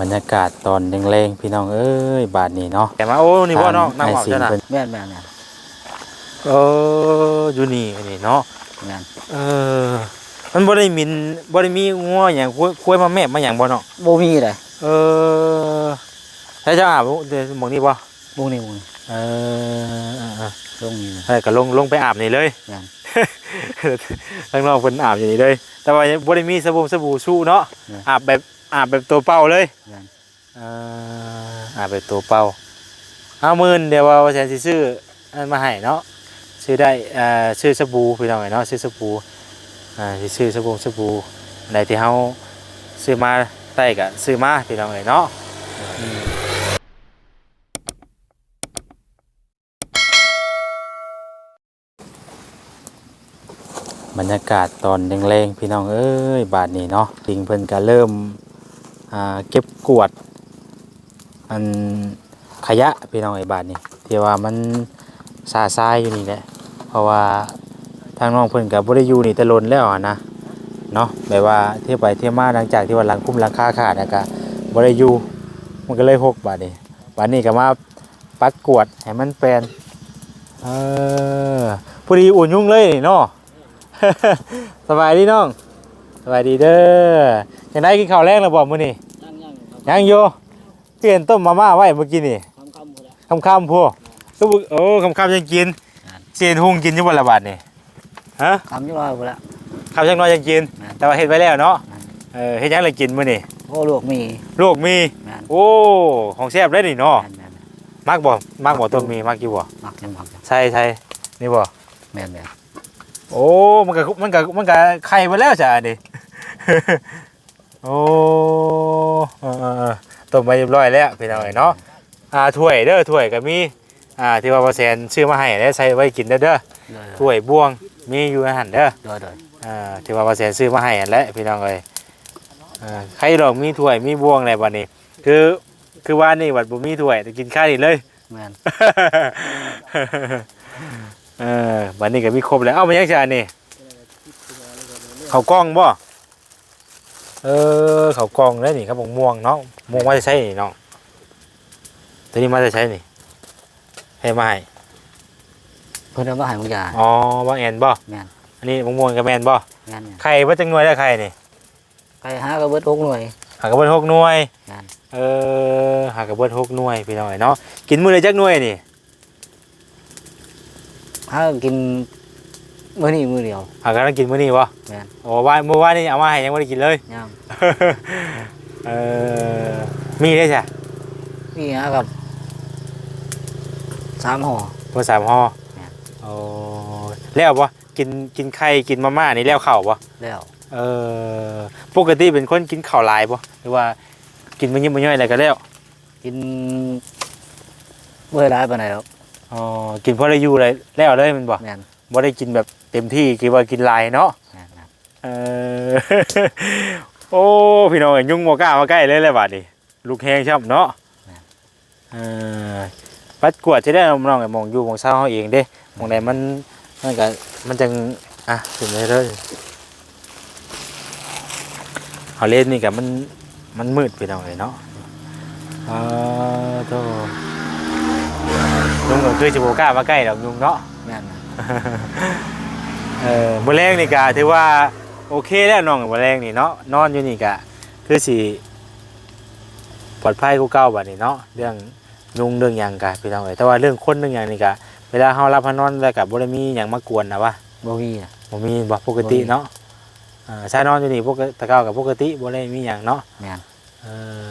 บรรยากาศตอนแรงๆพี่น้องเอ้ยบาดนี้เนาะแต่มาโอ้นี่ว่าน้องน้ำหอมให้สิ่จ้ะนะเพิ่นแม่นแม่นเนี่ยเอออยู่นี่อันนี่เนาะแม่นเออมันบ่ได้มินบ่ได้มีงัวหยังคุยคุยมาแม่มาหยังบ่เนาะบ่มีเลยเออใช่จ้าอาบเดี๋ยวหมองนี่บ่บ่นี่บ่นี่เออเออเออลงนี่เออก็ลงลงไปอาบนี่เลยแม่นข้างนอกเพิ่นอาบอยู่นี่เลย แต่ว่าบ่ได้มีสบู่สบู่สู้เนาะอาบแบบ อาบแบบตัวเป่าเลยแม่นเอออาบแบบตัวเป่าห้าหมื่นเดี๋ยวว่าว่าแสนสิซื้ออันมาให้เนาะซื้อได้เอ่อซื้อสบู่พี่น้องเนาะซื้อสบู่อ่าสิซื้อสบู่สบู่ใดที่เฮาซื้อมาได้ก็ซื้อมาพี่น้องเนาะอืมบรรยากาศตอนแรงๆพี่น้องเอ้ยบาดนี้เนาะลิงเพิ่นก็เริ่มอ่า เก็บกวด อันขยะพี่น้องไอ้บาดนี้ที่ว่ามันซาซายอยู่นี่แหละเพราะว่าทางน้องเพิ่นก็บ่ได้อยู่นี่ต่ลนแล้วนะเนาะแบบว่าเที่ยวไปเที่ยวมาหลังจากที่ว่าหลังคุ้มหลังคาขาดแล้วก็บ่ได้อยู่มันก็เลยหกบาดนี้บาดนี้ก็มาปัดกวดให้มันแปลนเออพอดีอุ่นยุ่งเลยนี่เนาะสบายดีน้อง บายดีเด้อยังได้กินข้าวแรงแล้วบ่มื้อนี้ยังยังยังอยู่เปลี่ยนต้มมาม่าไว้เมื่อกี้นี่คำคำพุ่นละค่ำๆพูก็บ่โอ้ค่ำๆยังกินเสียนหุงกินอยู่บ่ละบาดนี่ฮะคำอยู่ร้อยพุ่นละค่ำจังน้อยยังกินแม่นแต่ว่าเฮ็ดไว้แล้วเนาะแม่นเออเฮ็ดหยังเลยกินมื้อนี้โอ้ลูกมีลูกมีแม่นโอ้ของแซ่บเลยนี่เนาะแม่นแม่นมักบ่มักบ่ต้มมีมักอยู่บ่มักจังมักจังใช่ใช่นี่บ่แม่นแม่นโอ้ มันก็มันก็มันก็ไข่ไปแล้วจ้ะอันนี่ โอ้เออเออเออต้มไปเรียบร้อยแล้วพี่น้องเอ้ยเนาะอ่าถ้วยเด้อถ้วยก็มีอ่าที่ว่าบ่แซนซื้อมาให้ได้ใส่ไว้กินเด้อเด้อโดยถ้วยบวงมีอยู่ในหั่นเด้อโดยโดยอ่าที่ว่าบ่แซนซื้อมาให้นั่นแหละพี่น้องเอ้ยอ่าใครดอกมีถ้วยมีบวงอะไรบัดนี้ คือคือว่านี่บัดบ่มีถ้วยแต่กินข้าวนี่เลยแม่นเออบัดนี้ก็มีครบแล้ว เอ้ามันยังจะอันนี้เขาวกล้องบ่ เออเขาวกล้องแล้วนี่ครับผมม่วงเนาะม่วงมาจะใช้นี่เนาะตัวนี้มาจะใช้นี่ให้มาให้เพิ่นเอามาให้มึงยาอ๋อบางแอนบ่แม่นอันนี้ม่วงกับแมนบ่แม่นแม่นไข่ว่าจังหน่วยได้ไข่นี่ไปหากระเบิดหกหน่วย หากระเบิดหกหน่วยแม่น เออหากระเบิดหกหน่วยพี่น้อยเนาะกินมื้อละจักหน่วยนี่ หากิน มื้อนี้มื้อเดียว หากำลังกินมื้อนี้บ่แม่น โอ้ว่าเมื่อวานนี่เอามาให้ยังบ่ได้กินเลยยังเออมีได้จ้ะนี่หากับสามห่อเมื่อสามห่อเนี่ยโอ้แล้วบ่กินกินไข่กินมาม่านี่แล้วข้าวบ่แล้วเออปกติเป็นคนกินข้าวหลายบ่หรือว่ากินมันยิ้มมันย่อยอะไรก็แล้วกินบ่ได้หลายปานใดหรอกอ๋อกินพอได้อยู่เลยแล้วเลยแมันบ่ แม่น บ่ได้กินแบบเต็มที่คือว่ากินหลายเนาะแม่นแม่นเออโอ้พี่น้องเอ้ยยุ่งบ่กล้ามาใกล้เลยแหละบาดนี้ลูกแฮงช่ำเนาะเออปัดกวาดจะได้น้องๆไอ้หมองอยู่หมองเศร้าเฮาเองเด้หมองใดมันมันก็มันจังอะถึงเลยเด้อเอาเล่นนี่ก็มันมันมืดพี่น้องเอ้ยเนาะอ่าโธ่ลุงก็คือสิบ่กล้ามาใกล้ดอกยุงเนาะแม่นแม่น เออมื้อแรงนี่ก็ถือว่าโอเคแล้วน้องมื้อแรงนี่เนาะนอนอยู่นี่ก็คือสิปลอดภัยกว่าเก่าบัดนี้เนาะเรื่องยุงเรื่องหยังก็พี่น้องเอ้ยแต่ว่าเรื่องคนเรื่องหยังนี่ก็เวลาเฮารับพานอนแล้วก็บ่ได้มีหยังมากวนนะวะบ่มีน่ะบ่มีบ่ปกติบ่มีเนาะอ่าชานอนอยู่นี่ปกติแตะเก่าก็ปกติบ่ได้มีหยังเนาะแม่นเอ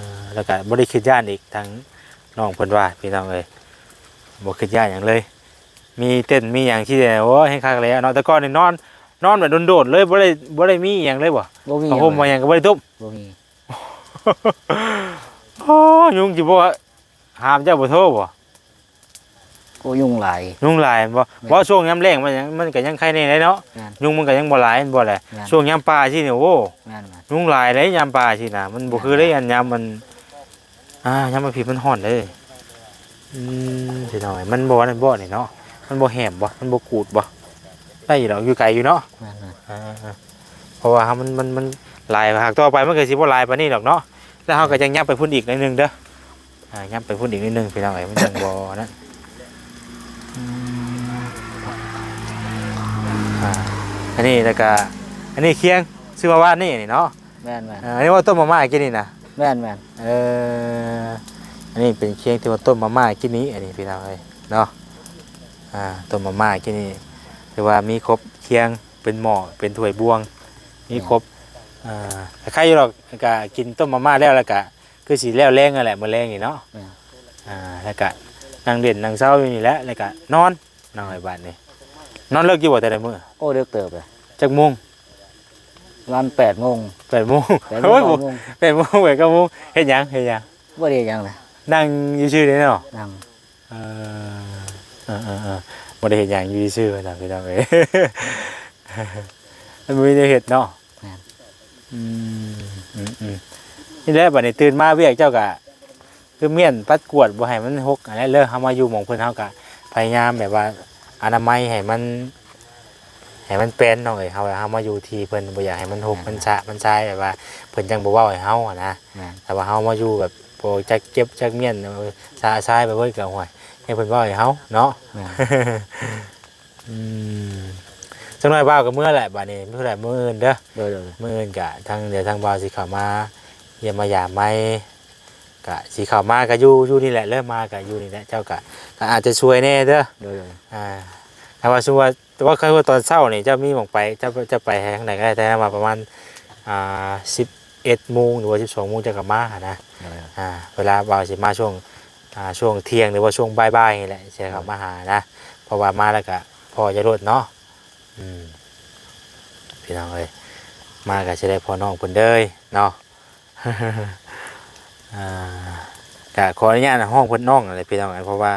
อแล้วก็บ่ได้คิดย่านอีกทางน้องเพิ่นว่าพี่น้องเอ้ยบ่คิดย่านหยังเลย มีเต้นมีหยังที่โอ้ยให้คักแล้วเนาะแต่ก่อนนี่นอน นอนแบบโดดๆเลยบ่ได้บ่ได้มีหยังเลยบ่บ่มีผ้าห่มมาหยังก็บ่ได้ทุบบ่มีโอ้ยุงสิบ่ห้ามเจ้าบ่โทรบ่โอ้ยุ่งหลายยุงหลายบ่บ่ช่วงยามแล้งมันยังมันก็ยังไข่แน่เลยเนาะแม่นยุงมันก็ยังบ่หลายแม่นบ่แหละแม่นช่วงยามป่าสิเนี่ยโอ้แม่นแม่นยุงหลายเลยยามป่าสิน่ะมันบ่คือได้ยามยามมันอ่ายามมันผิดมันฮ้อนเลยอืมสิหน่อยมันบ่นั่นบ่นี่เนาะ มันบ่แหบบ่มันบ่กูดบ่ได้อยู่ดอกอยู่ไกลอยู่เนาะแม่นแม่นอ่าๆเพราะว่ามันมันมันลายหากต่อไปมันก็สิบ่ลายปานนี้ดอกเนาะแล้วเฮาก็ยังยับไปพุ่นอีกหนิดนึงเด้ออ่ายับไปพุ่นอีกนิดนึงพี่น้องเอ้ยมันจังบ่นั่นอืมอ่าอันนี้แล้วก็อันนี้เคียงซื้อมาว่านี่นี่เนาะแม่นแม่นอ่าอันนี้ว่าต้มมาม่ากินนี่นะ แม่นแม่น เอออันนี้เป็นเคียงที่ว่าต้มมาม่ากินนี้ อันนี้พี่น้องเอ้ยเนาะ อ่าต้มมาม่ากินนี่ถือว่ามีครบเคียงเป็นหม้อเป็นถ้วยบวง มีครบอ่าแต่ใครอยู่หรอกก็กินต้มมาม่าแล้วแล้วก็คือสีแล้วแรงนั่นแหละมื้อแรงนี่เนาะอ่าแล้วก็นั่งเด่นนั่งเศร้าอยู่นี่แหละแล้วก็นอนนอนไอ้บ้านนี่นอนเลิกอยู่บ่แต่ละมื้อโอ้เด็กเติบเลยจักโมงวันแปดโมงแปดโมงแปดโมโอ้ยงบ่เก้าโมงแปดโมงแปดเก้าโมงเฮ็ดหยังเฮ็ดหยังบ่ได้หยังเลยนั่งอยู่ชื่อนี่เนาะนั่งเออ บ่ได้เฮ็ดหยังอยู่ชื่อนะพี่น้องเอ้ยมันบ่มีได้เฮ็ดเนาะอืมอืมอืมนี่แหละบัดนี้ตื่นมาเวียกเจ้ากะคือเมียนปัดกวดบ่ให้มันหกอะไรเลยเฮามาอยู่หม่องเพิ่นเฮากะพยายามแบบว่าอนามัยให้มันให้มันเป็นหน่อยเฮาเฮามาอยู่ที่เพิ่นบ่อยากให้มันหกมันชะมันชายแบบว่าเพิ่นจังบ่เว้าให้เฮาอะนะแม่นแต่ว่าเฮามาอยู่แบบบ่จักเก็บจักเมียนชาชายไปเว้ยก็ห่วย ให้เพิ่นเว้าให้เฮาเนาะแม่นอืมจังน้อยบ้าวก็เมื่อแหละบัดนี้เมื่อไหร่มื้ออื่นเด้อโดยโดยมื่อนกะทางเดี๋ยวทางบาวสีขาวมาเยี่ยมมาหยามไม่กะสีขาวมาก็อยู่อยู่นี่แหละเริ่มมากะอยู่นี่แหละเจ้ากะก็อาจจะช่วยแน่เด้อโดยโดยอ่าถ้าว่าชัวาแต่ว่าเคยว่าตอนเช้านี่เจ้ามีหมองไปเจ้าจะไปทางไหนก็ได้แต่มาประมาณอ่าสิบเอ็ดโมงหรือว่าสิบสองโมงจะกลับมาหานะ โดยโดยอ่าเวลาบ่าวสิมาช่วง อ่าช่วงเที่ยงหรือว่าช่วงบ่ายๆนี่แหละจะกลับมาหานะเพราะว่ามาแล้วก็พอจะรดเนาะอืมพี่น้องเอ้ยมาก็จะได้พอน้องเพิ่นเด้ยเนาะอ่ากะขออนุญาตห้องเพิ่นน้องอะไรพี่น้องเอ้ยเพราะว่า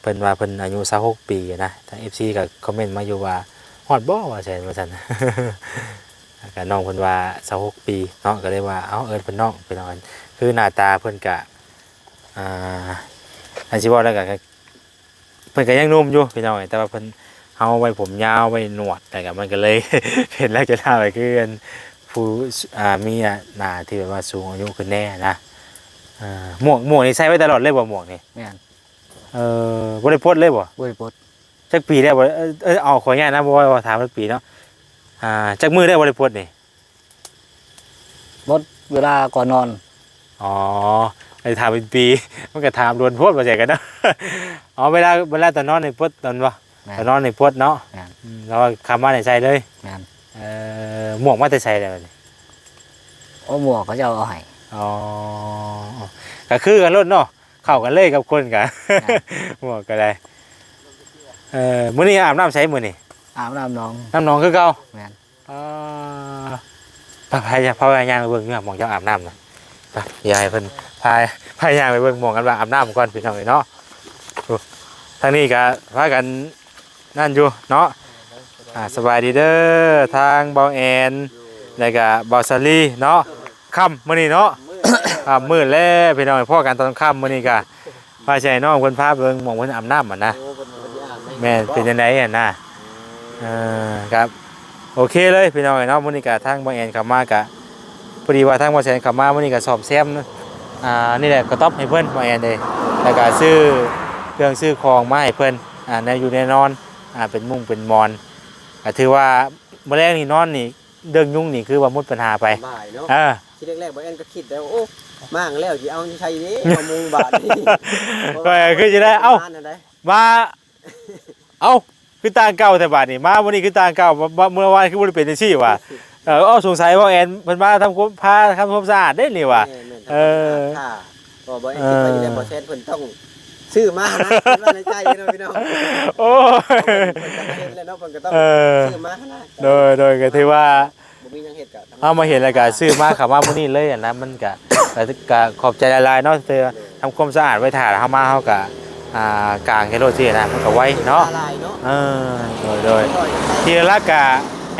เพิ่นว่าเพิ่นอายุ26ปีนะทาง FC ก็คอมเมนต์มาอยู่ว่าฮอดบ่ว่าแซ่นว่าซั่นก็น้องเพิ่นว่า26ปีเนาะก็เลยว่าเอ้าเอิ้นเพิ่นน้องพี่น้องคือหน้าตาเพิ่นก็ อ่าอันสิว่าแล้วก็เพิ่นก็ยังหนุ่มอยู่พี่น้องเอ้ยแต่ว่าเพิ่นเฮาไว้ผมยาวไว้หนวดแต่ก็มันก็เลยเห็นแล้วจะท่าไปคืออันผู้อ่ามีหน้าที่แบบว่าสูงอายุขึ้นแน่นะอ่าหมวกหมวกนี่ใส่ไว้ตลอดเลยบ่หมวกนี่แม่นเออบ่ได้พดเลยบ่บ่ได้ปลดจักปีได้บ่เออเออเอาขออนุญาตนะบ่ว่าว่าถามว่าปีเนาะอ่าจักมือได้บ่ได้พดนี่หมดเวลาก่อนนอนอ๋อ ไอ้ถามเป็นปี มันก็ถามรวนโพดบ่ใช่กันเนาะอ๋อเวลาเวลาตอนนอนนี่พดตอนบ่แม่นตอนนอนนี่พดเนาะแม่นอืมแล้วคำว่าในใส่เลยแม่นเอ่อหมวกมาแต่ใส่แล้วนี่โอ้หมวกเขาจะเอาให้อ๋อก็คือกันรถเนาะเข้ากันเลยกับคนกันหมวกก็ได้เอ่อมื้อนี้อาบน้ำใช้มื้อนี้อาบน้ำน้องน้ำหนองคือเก่าแม่นอ่าพาพายพายางไปเบิ่งเนี่ยหมองเจ้าอาบน้ำนะไปยายเพิ่น พายพายางไปเบิ่งหมองกันว่าอาบน้ำก่อนพี่น้องเอ้ยเนาะโอ้ทางนี้ก็พากันนั่นอยู่เนาะอ่าสบายดีเด้อทางเบาแอนแล้วก็เบาซาลีเนาะค่ำมื้อนี้เนาะอ่ามืดแล้วพี่น้องพ่อกันตอนค่ำมื้อนี้ก็พาใช้น้องเพิ่นพาเบิ่งหมองเพิ่นอาบน้ำอะนะแม่นเป็นจังไดอะนะเออครับโอเคเลยพี่น้องเนาะมื้อนี้ก็ทางบางแอนเข้ามากะพอดีว่าทางบ่แสนเข้ามามื้อนี้ก็สอบแซมนะ อ่านี่แหละก็ตอบให้เพิ่นบางแอนเลยแล้วก็ซื้อเครื่องซื้อของมาให้เพิ่นอ่าแนวอยู่แน่นอนอ่าเป็นมุ้งเป็นมอนก็ถือว่ามื้อแรกนี่นอนนี่เรื่องยุ่งนี่คือว่าหมดปัญหาไปบ่ายเนาะเออที่แรกๆบ่แอนก็คิดแล้วโอ้มางแล้วสิเอาใช้นี้มามุงบาทนี่ก็คือจะได้เอ้าบ้นน่ะได้มาเอ้าคือต่างเก่าแต่บาดนี่มาวันนี้คือต่างเก่าบ่เมื่อวานคือบ่ได้เป็นจังซี่ว่ะ เอออ้อสงสัยว่าแอนเพิ่นมาทำความพาทำความสะอาดได้นี่ว่ะแม่นๆเออค่ะบ่บ่แอนคิดไปอยู่แล้วบ่แซนเพิ่นต้องซื้อมานะเพิ่นว่าในใจเนาะพี่น้องโอ้ยเพิ่นจำเป็นแล้วเนาะเพิ่นก็ต้องเออซื้อมานะโดยโดยก็ถือว่าบ่มีหยังเฮ็ดก็เอามาเห็นแล้วก็ซื้อมาเข้ามามื้อนี้เลยอะนะมันก็ก็ก็ขอบใจหลายๆเนาะเธอทำความสะอาดไว้ถ่าเฮามาเฮาก็อ่ากางให้รถสินะมันก็ไว้เนาะละลายเนาะเออโดยโดยทีละกะ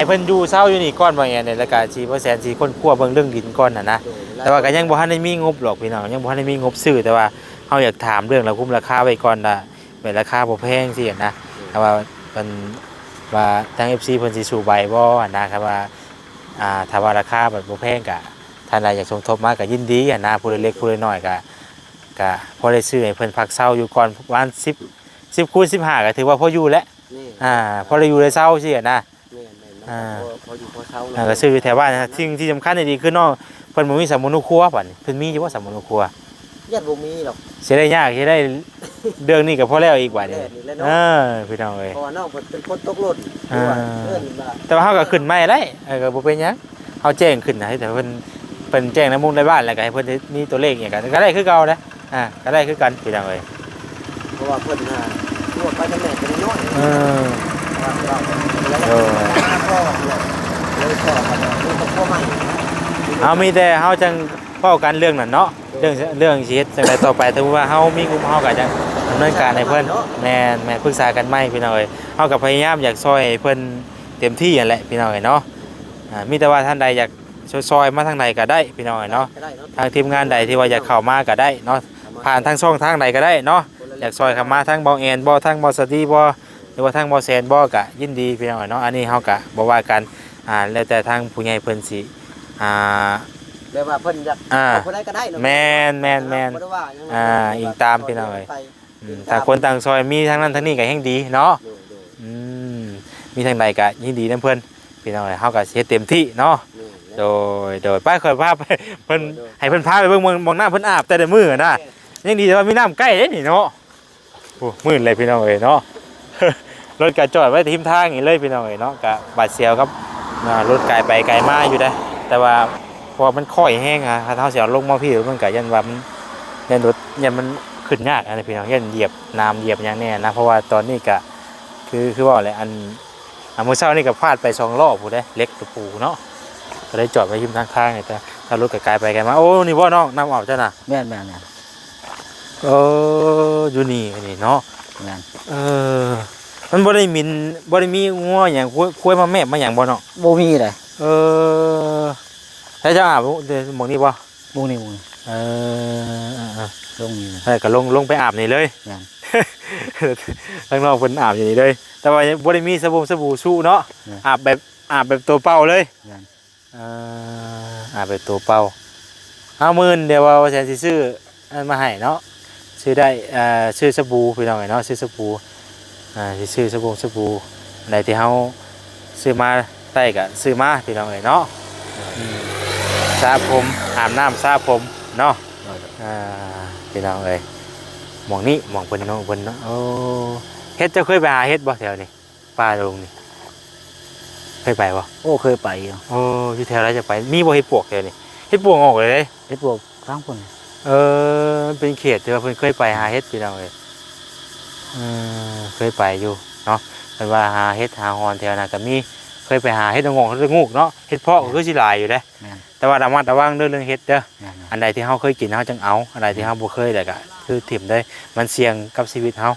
ไอ้เพิ่นอยู่เศร้าอยู่นี่ก้อนบางอย่างเนี่ยแล้วก็ชีเปอร์เซ็นต์ชีคนคั่วเบิ่งเรื่องดินก้อนน่ะนะแต่ว่าก็ยังบ่ทันได้มีงบหรอกพี่น้องยังบ่ทันได้มีงบซื้อแต่ว่าเฮาอยากถามเรื่องราคุ้มราคาไว้ก่อนน่ะเป็นราคาบ่แพงสินะแต่ว่าเพิ่นว่าทาง FC เพิ่นสิสู่ใบบ่นะครับว่าอ่าถ้าว่าราคาแบบบ่แพงก็ท่านใดอยากสมทบมาก็ยินดีอะนะผู้เล็กผู้น้อยก็ก็พอได้ซื้อให้เพิ่นพักเศร้าอยู่ก่อนประมาณ10 10คูณ15ก็ถือว่าพออยู่แล้วนี่อ่าพอได้อยู่ได้เศร้าสิอะนะแม่นแม่นมัน อ่าพอพออยู่พอเช้าอ่าก็ซื้ออยู่แถวบ้านนะสิ่งที่สำคัญดีๆคือน้องเพิ่นบ่มีสมุนครัวบัดนี้เพิ่นมีอยู่ว่าสมุนครัวญาติบ่มีหรอกสิได้ยากสิได้เรื่องนี้ก็พอแล้วอีกบัดนี้แน่นี่แหละเอเนาะอพี่น้องเอ้ย เพราะว่าน้องเพิ่นเป็นคนตกหล่นหรือว่าเอิ้นว่าแต่ว่าเฮาก็ขึ้นไม่ได้เออก็บ่เป็นหยังเฮาแจ้งขึ้นนะแต่เพิ่นเพิ่นแจ้งในมุมในบ้านแล้วก็ให้เพิ่นมีตัวเลขอย่างกันก็ได้คือเก่านะอ่าก็ได้คือกันพี่น้องเอ้ยเพราะว่าเพิ่นน่ะทั่วไปทางไหนเป็นน้อยเออ ว่าเราแล้ว เออ พ่อเลยพ่อกันลูกกับพ่อใหม่ เอามีแต่เฮาจังเว้ากันเรื่องนั้นเนาะเรื่องเรื่องชีวิตจังไดต่อไปถ้าว่าเฮามีกลุ่มเฮาก็จะดำเนินการให้เพิ่นแม่นแม่นปรึกษากันใหม่พี่น้องเอ้ยเฮาก็พยายามอยากซอยให้เพิ่นเต็มที่นั่นแหละพี่น้องเอ้ยเนาะอ่ามีแต่ว่าท่านใดอยากซอยๆมาทางใดก็ได้พี่น้องเอ้ยเนาะก็ได้เนาะทางทีมงานใดที่ว่าอยากเข้ามาก็ได้เนาะผ่านทางช่องทางใดก็ได้เนาะอยากซอยเข้ามาทางบอแอนบอทางบอสตีบอหรือว่าทางบอแซนบอกะยินดีพี่น้องเนาะอันนี้เฮากะบ่ว่ากันอ่าแล้วแต่ทางผู้ใหญ่เพิ่นสิ อ่าเดี๋ยวว่าเพิ่นอยากอ่า เอาคนใดก็ได้เนาะแม่นแม่นแม่นบ่ได้ว่าหยังอ่าอิงตามพี่น้องเอ้ย ไปอืมต่างคนต่างซอยมีทางนั้นทางนี้ก็แห่งดีเนาะ โดยโดยอืมมีทางใดก็ยินดีนํเพิ่นพี่น้องเอ้ยเฮาก็สิเฮ็ดเต็มที่เนาะแม่นโดยโดยป้าเคยพาไปเพิ่นให้เพิ่นพาไปเบิ่งเมืองมองหน้าเพิ่นอาบแต่ละมื้อนะยังดีแต่ว่ามีน้ำใกล้เด้นี่เนาะโอ้มื่นเลยพี่น้องเอ้ยเนาะ รถก็จอดไว้ทิมทางนี่เลยพี่น้องเอ้ยเนาะก็บาดเสียวครับอ่ารถไกลไปไกลมาอยู่ได้ แต่ว่าพอมันค่อยแห้งอะถ้าเท้าเสียวลงมาพี่มันก็ยันว่ามันยันรถยันมันขึ้นยากอันนี้พี่น้องยันเหยียบน้ำเหยียบอย่างแน่นะเพราะว่าตอนนี้ก็คือคือว่าอะไรอันอันมื้อเช้านี่ก็พลาดไปสองรอบผู้ได้เล็กตะปูเนาะก็ได้จอดไว้ริมทางข้างนี่แต่ถ้ารถไกลๆไปไกลมาโอ้นี่บ่น้องน้ำออกจ้ะน่ะแม่นแม่นแม่นเอออยู่นี่นี่เนาะแม่นเออมันบ่ได้มินบ่ได้มีงัวหยังคุยคุยมาแม่มาหยังบ่เนาะบ่มีเลย เออถ้าจะอาบเดี๋ยวหมองนี้บ่บ่นี่บ่นี่เออเออเออลงนี่เลยเออก็ลงลงไปอาบนี่เลยแม่นข้างนอกเพิ่นอาบอยู่นี่เลย แต่ว่าบ่ได้มีสบู่สบู่สู้เนาะอาบแบบอาบแบบตัวเป่าเลยแม่น เอ่ออาไปตัวเป้าห้าหมื่นเดี๋ยวว่าแสนสิซื้ออันมาให้เนาะซื้อได้เอ่อซื้อสบู่พี่น้องไงเนาะซื้อสบู่อ่าสิซื้อสบู่สบู่ใดที่เฮาซื้อมา ได้ก็ซื้อมาพี่น้องไงเนาะอืมสระผมอาบน้ำสระผมเนาะอ่าพี่น้องเอ้ยหมองนี้หมองเพิ่นเนาะเพิ่นเนาะโอ้เฮ็ดเจ้าเคยไปหาเฮ็ดบ่แถวนี้ป่าดงนี่เคยไปบ่โอ้เคยไปอยู่โอ้อยู่แถวไรจะไปมีบ่เห็ดปวกแถวนี้เห็ดปวกออกเลยเด้เฮ็ดพวกทางพุ่นเออมันเป็นเขตที่ว่าเพิ่นเคยไปหาเห็ดพี่น้องเลยเออเคยไปอยู่เนาะเพิ่นว่าหาเห็ดหาฮอนแถวนั้นก็มี เคยไปหาเห็ดงอกเห็ดงูกเนาะเห็ดเพาะก็คือสิหลายอยู่เด้แม่นแต่ว่าระมัดระวังเรื่องเรื่องเห็ดเด้อแม่นแม่นอันใดที่เฮาเคยกินเฮาจังเอาอันใดที่เฮาบ่เคยแต่ก็คือถิ่มได้มันเสี่ยงกับชีวิตเฮา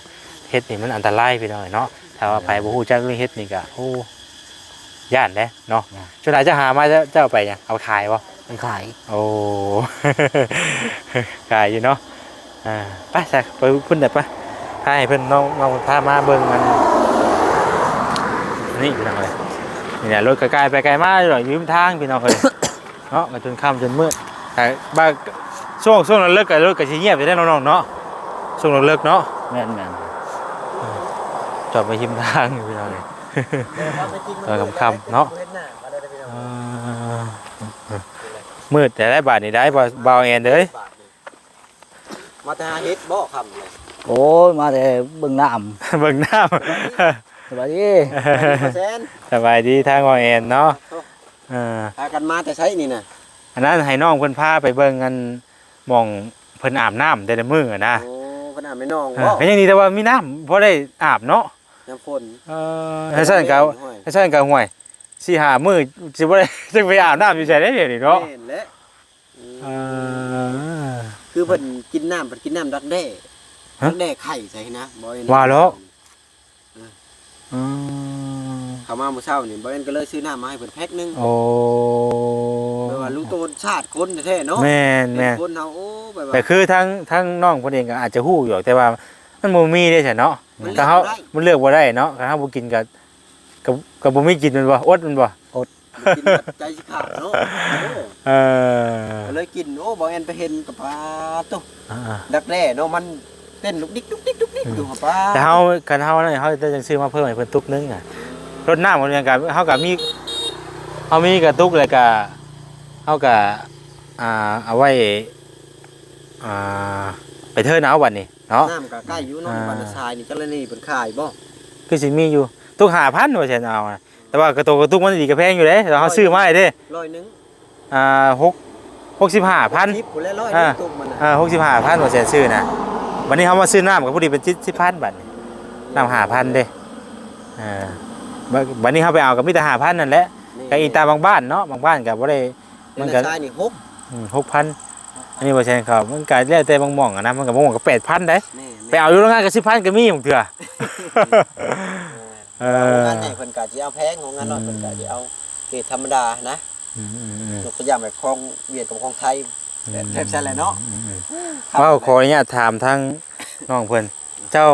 เห็ดนี่มันอันตรายพี่น้องเนาะถ้าว่าไปบ่ฮู้จักเรื่องเห็ดนี่ก็โอ้ย่านเด้เนาะช่วงไหนจะหามาจะจะเอาไปหยังเอาขายบ่มันขายโอ้ขายอยู่เนาะอ่าไปสักไปพุ่นเด็ดปะพาให้เพิ่นน้องน้องพามาเบิ่งมันนี่พี่น้องเลย นี่แหละรถไกลๆไปไกลมาอยู่หรอกอยืมทางพี่น้องเลยเนาะก็จนค่ำจนมืดแต่บ้าช่วงช่วงนั้นเลิกกับรถกับชีเงียบจะได้น้องๆเนาะช่วงนั้นเลิกเนาะแม่นแม่นจอดไปชิมทางอยู่พี่น้องเลยเออคำๆเนาะอ่ามืดแต่ได้บาทนี่ได้บ่เบาแอนเด้ยมาแต่หาเฮ็ดบ่คำเลยโอ้ยมาแต่เบิ่งน้ำเบิ่งน้ส บายดีำแสนสบายดีทางเบาแอนเนาะเออพากันมาแต่ใช้นี่น่ะอันนั้นให้น้องเพิ่นพาไปเบิ่งกันหมองเพิ่นอาบน้ำแต่ละมื้ออะนะโอ้เพิ่นอาบไม่น้องเอบ่อก็ยังดีแต่ว่ามีน้ำพอได้อาบเนาะน้ำฝนเออให้ซั่นก็ให้ซั่นก็ห่วยสิหามื้อสิบ่ได้จะไปอาบน้ำอยู่ไสได้เดี๋ยวนี้เนาะแม่นแหละเออคือเพิ่นกินน้ำเพิ่นกินน้ำดักแด้ฮะดักแด้ไข่ใส่นะบ่เอ็นว่าแล้ว อืมเขามาเมื่อเช้านี่บ่เอ็นก็เลยซื้อน้ำมาให้เพิ่นแพ็คหนึงโอ้แปลว่ารู้ตัวชาติคนแท้ๆเนาะแม่นแม่นเป็นคนเฮาโอ้แบบว่าแต่คือทั้งทั้งน้องเพิ่นเองก็อาจจะฮู้อยู่แต่ว่ามันบ่มีเด้ใช่เนาะมันเลืก็อกเฮาบ่ได้มันเลือกบ่ได้เนาะถ้าเฮาบ่กินก็ก็ก็บ่มีกินแมันบ่อดแมันบ่บกินแบบใจสิขาดเนาะโอ้เออก็เลยกินโอ้บ่แอนไปเห็นกับปลาตุ๊ อ่าดักแร่เนาะมัน เต้นลุกดิ๊กลุกดิ๊กลุกดิ๊กอยู่กับปลาแต่เฮาคันเฮาเนี่ยเฮาจะจังซื้อมาเพิ่มให้เพิ่นตุกนึงอะรถน้ำมันยังกับเฮากับมีเฮามีกระตุกแล้วก็เฮาก็อ่าเอาไว้อ่าไปเทิร์นเอาบัดนี้เนาะน้ำก็ใกล้อยู่เนาะอ่าบ้านทรายนี่ก็เลยนี่เพิ่นขายบ่คือสิมีอยู่ตุก5,000ว่าซั่นเอาอะแต่ว่ากระตุกกระตุกมันดีกระแพงอยู่เด้แต่เฮาซื้อมาให้เด้ร้อยหนึงอ่า6 65,000ทิปผู้ละร้อยหอ่านึงตุ้มมันน่ะอ่าหกสิบห้าพันว่าแสนซื้อนะ วันนี้เขามาซื้อน้ำกับผู้ดีเป็นสิบสิบพันบาทนี่น้ำห้าพันเด้อ่าบัดวันนี้เขาไปเอากับมิตรห้าพันนั่นแหละกับอีตาบางบ้านเนาะบางบ้านกับว่าได้มัมันนก็ก็ทรายนี่หกหกพันอันนี้ว่าแสนเขามันก็แล้วแต่บางหม่องอะนะมันกับหม่องกับแปดพันได้แม่ไปเอาอยู่โรงงานกับสิบพันก็มีผมเถื่อเอเอองานไหนเพิ่นก็สิเอาแพงของงานน้อยเพิ่นก็สิเอาเกรดธรรมดานะอืมอืมอืมยกตัวอย่างแบบของเวียดกับของไทย แบบแบบนั้นแหละเนาะอืมอืมว่าขออนุญาตถามทั้งน้องเพิ่นเจ้า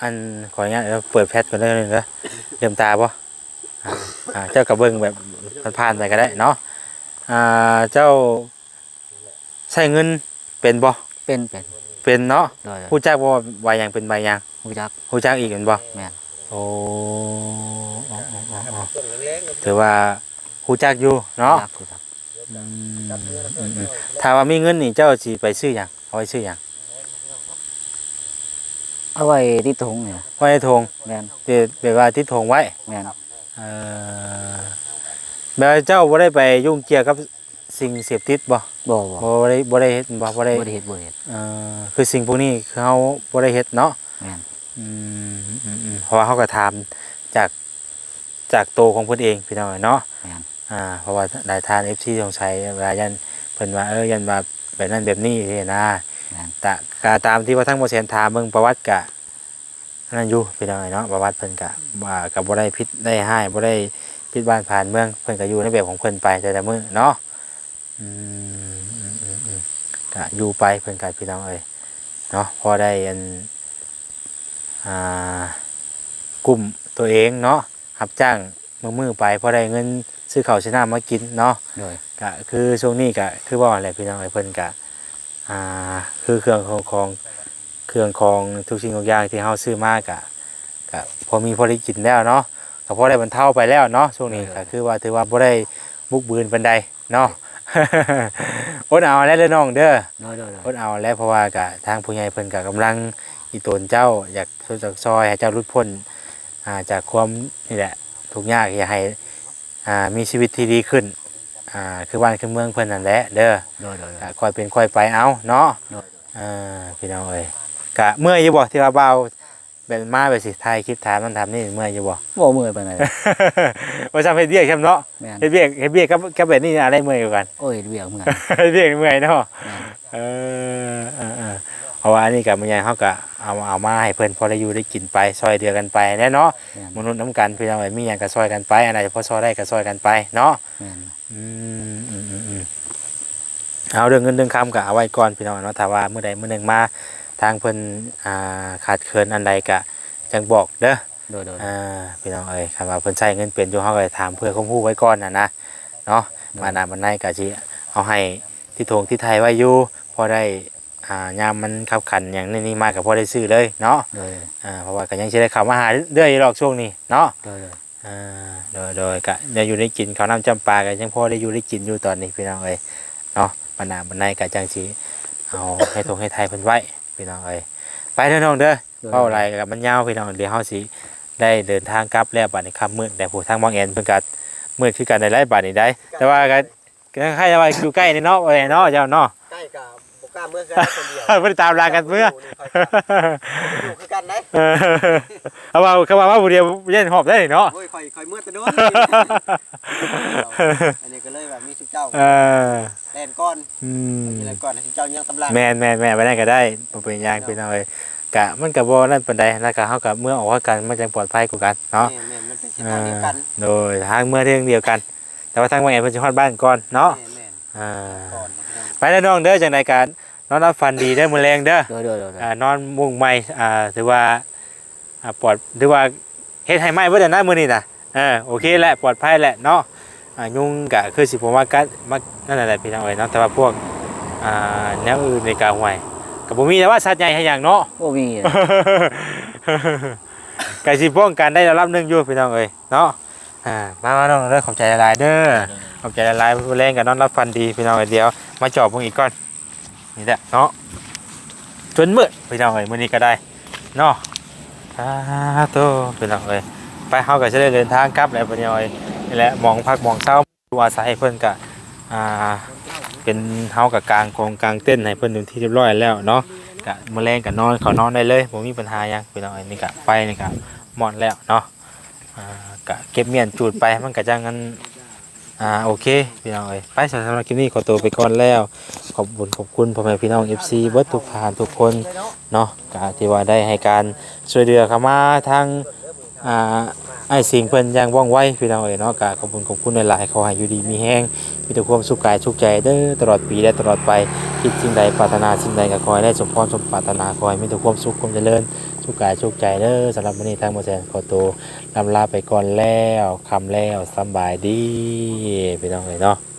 อันขออนุญาตเดี๋ยวเปิดแพทก่อนได้เลยเด้อเดิมตาบ่อ่าอ่าเจ้ากับเบิ่งแบบผ่านๆไปก็ได้เนาะอ่าเจ้าใช้เงินเป็นบ่เป็นเป็นเป็นเนาะโดยฮู้จักบ่ว่าใบหยังเป็นใบหยังฮู้จักฮู้จักอีกแม่นบ่แม่น โอ้อ๋ออ๋ออ๋ออ๋อช่วงแรงๆก็ถือว่าฮู้จักอยู่เนาะ จักฮู้จักอืมอืมอืม ถ้าว่ามีเงินนี่เจ้าสิไปซื้อหยังเอาไว้ซื้อหยังเอาไว้ที่ถุงเนี่ยไว้ในธงแม่นเดี๋ยวแบบว่าที่ธงไว้แม่นเอ่อแบบว่าเจ้าบ่ได้ไปยุ่งเกี่ยวกับสิ่งเสพติดบ่บ่บ่บ่ได้บ่ได้เฮ็ดบ่บ่ได้บ่ได้เฮ็ดบ่ได้เฮ็ดเอ่อคือสิ่งพวกนี้คือเฮาบ่ได้เฮ็ดเนาะแม่นอืมอืมอืมเพราะว่าเฮาก็ถามจากจากโตวของเพิ่นเองพี่น้องเนาะแม่น อ่าเพราะว่าหลายทาน FC สงสัยว่ายันเพิ่นว่าเออยันว่าแบบนั้นแบบนี้นี่นะแม่นแต่ก็ตามที่ว่าทั้งบ่แสนถามเบิ่งประวัติกะอันนั้นอยู่พี่น้องเนาะประวัติเพิ่นกะว่าก็บ่ได้ผิดได้ให้บ่ได้ผิดบ้านผ่านเมืองเพิ่นก็อยู่ในแบบของเพิ่นไปแต่ละมื้อเนาะอืมอืมอืมอืมก็อยู่ไปเพิ่นก็พี่น้องเอ้ยเนาะพอได้อันอ่ากลุ่มตัวเองเนาะรับจ้าง มือมือๆไปพอได้เงินซื้อข้าวซื้อน้ำมากินเนาะโดยก็คือช่วงนี้ก็คือว่าอะไรพี่น้องไอ้เพิ่นก็อ่าคือเครื่องของของเครื่องของทุกสิ่งทุกอย่างที่เฮาซื้อมาก็ก็พอมีพอได้กินแล้วเนาะก็พอได้บรรเทาไปแล้วเนาะช่วงนี้ก็คือว่าถือว่าบ่ได้บุกบืนปานใดเนาะอดเอาแล้วเด้อน้องเด้อโดยโดยโดอยดเอาแล้วเพราะว่าก็ทางผู้ใหญ่เพิ่นก็กำลังอีตนเจ้าอยากช่วยจากซอยให้เจ้าหลุดพ้นอ่าจากความนี่แหละ ทุกข์ยากอยากให้อ่ามีชีวิตที่ดีขึ้นอ่าคือบ้านคือเมืองเพิ่นนั่นแหละเด้อโดยโดยโดก็ยค่อยเป็นค่อยไปเอาเนาะโดยอ่าพี่น้องเอ้ยกะเมื่อยอยู่บ่ที่ว่าเบาแบบมาแบบสิถ่ายคลิปถามมันถามนี่เมื่อยอยู่บ่ บ่เมื่อยปานใด ว่าจำเฮ็ดเวียกใช่เนาะแม่นเฮ็ดเวียกเฮ็ดเวียกกับกับแบบนี้อะไรเมื่อยกว่ากัน โอ้ยเวียกเหมือนกัน เฮ็ดเวียกเมื่อยเนาะ แม่น เออเออเออเพ ราะว่าอันนี้กับมันยังเขาก็เอาเอามาให้เพิ่นพอได้อยู่ได้กินไปซอยเดียวกันไปแน่เนาะแม่นมนุษย์น้ำกันพี่น้องเอ้ยมีหยังก็ซอยกันไปอันไหนพอซอยได้ก็ซอยกันไปเนาะแม่นอืมอืมอืมอืมเอาเรื่องเงินเรื่องคำก็เอาไว้ก่อนพี่น้องเนาะถ้าว่าเมื่อใดเมื่อหนึ่งมาทางเพิ่นอ่าขาดเคินอันใดก็จังบอกเด้อโดยโดยอ่าพี่น้องเอ้ยคำว่าเพิ่นใช้เงินเป็นอยู่เฮาก็ถามเพื่อคงฮู้ไว้ก่อนน่ะนะเนาะมาหน้ามันในก็สิเอาให้ที่โถงที่ไทยไว้อยู่พอได้ อ่ายามมันขับขันอย่างนี้นี่มาก็พอได้ซื้อเลยเนาะโดยอ่าเพราะว่าก็ยังสิได้เข้ามาหาเรื่อยๆหรอกช่วงนี้เนาะโดยโดยอ่าโดยโดยก็ได้อยู่ได้กินข้าวน้ำจำปาก็ยังพอได้อยู่ได้กินอยู่ตอนนี้พี่น้องเอ้ยเนาะบรรดาบรรณาก็จังสิเอาให้ทงให้ไทยเพิ่นไว้พี่น้องเอ้ยไปเด้อน้องเด้อเว้าอะไรกับมันยาวพี่น้องเดี๋ยวเฮาสิได้เดินทางกลับแล้วบัดนี้ค่ำมืดแต่ผู้ทางบางแอนเพิ่นก็มืดคือกันได้หลายบัดนี้ได้ แต่ว่าก็ก็ใครจะว่าอยู่ใกล้นี่เนาะว่าไงเนาะเจ้าเนาะใกล้กับบ่ กล้าเมื่อกันคนเดียวบ่ได้ตามรางกันเมื่ออยู่คือกันได้เออเอาว่าเขาว่าว่าผู้เดียวเล่นหอบได้เนาะโอ้ยข่อยข่อยเมื่อแตะโดนอันนี้ก็เลยแบบมีสุเจ้าเออแล่นก้อนอืมมีแล่นก้อนให้สุเจ้ายังตำราแม่นแม่นแม่นไปได้ก็ได้บ่เป็นหยังพี่น้องเอ้ยกะมันก็บ่นั่นปานใดแล้วก็เฮากับเมื่อออกกันมันจังปลอดภัยกว่ากันเนาะแม่นแม่นมันเป็นเส้นเอทางอเดียวกันโดยทางเมื่อเรื่องเดียวกัน แต่ว่าทางบางแอนเพิ่นสิฮอดบ้านก่อนเนาะแม่นแม่น อ่าก่อนนะไปแล้วน้องเด้อจังได๋กันนอนรับฝันดีเด้อมื้อแรงเด้อ โดยโดยโดยโดยอ่านอนมุ่งใหม่อ่าถือว่าอ่าปลอดถือว่าเฮ็ดให้ไหม้เบิดแล้วนะมื้อนี้น่ะเออโอเคแหละปลอดภัยแหละเนาะอ่ายุงก็คือสิผมว่ากัดมักนั่นแหละพี่น้องเอ้ยเนาะแต่ว่าพวกอ่าแนวอื่นในกาห่วยก็บ่มีแต่ว่าสัตว์ใหญ่ให้อย่างเนาะบ่มีอะไก่สิป้องกันได้ระดับหนึงอยู่พี่น้องเอ้ยเนาะ อ่ามามาน้องเด้อขอบใจหลายๆเด้อขอบใจหลายๆผู้แรงกับนอนรับฟันดีพี่น้องเอ้ยเดี๋ยว มาจอบพวกอีกก่อนนี่แหละเนาะจนมืดพี่น้องเอ้ยมื้อนี้ก็ได้เนาะอ่าโตพี่น้องเอ้ยไปเฮาก็จะได้เดินทางกลับแล้วพี่น้องเอ้ยนี่แหละหมองพักหมองเช้าดูอาศัยเพิ่นก็อ่าเป็นเฮากับกลางโครงกลางเต้นท์ให้เพิ่นเป็นที่เรียบร้อยแล้วเนาะกะมื้อแรงกะนอนเขานอนได้เลยผมมีปัญหาหยังพี่น้องอันนี้กะไฟนี่กะหมดแล้วเนาะ อ่ากะเก็บเมียนจูดไปมันกะจังงั้นอ่าโอเคพี่น้องเอ้ยไปสำหรับคลิปนี้ขอตัวไปก่อนแล้ว ขอบคุณขอบคุณพ่อแม่พี่น้อง FC เบิดทุกทานทุกคนเนาะกะที่ว่าได้ให้การช่วยเหลือเข้ามาทางอ่าไอ้สิ่งเพิ่นอย่างว่องไวพี่น้องเอ้ยเนาะกะขอบคุณขอบคุณหลายๆขอให้อยู่ดีมีแฮง มีแต่ความสุขกายสุขใจเด้อตลอดปีและตลอดไปคิดสิ่งใดปรารถนาสิ่งใดก็ขอให้ได้สมพรสมปรารถนาขอให้มีแต่ความสุขความเจริญสุขกายสุขใจเด้อสำหรับวันนี้ทางโมเสนขอตัวลำลาไปก่อนแล้วคำแล้วสบายดีไปน้องเลยเนาะ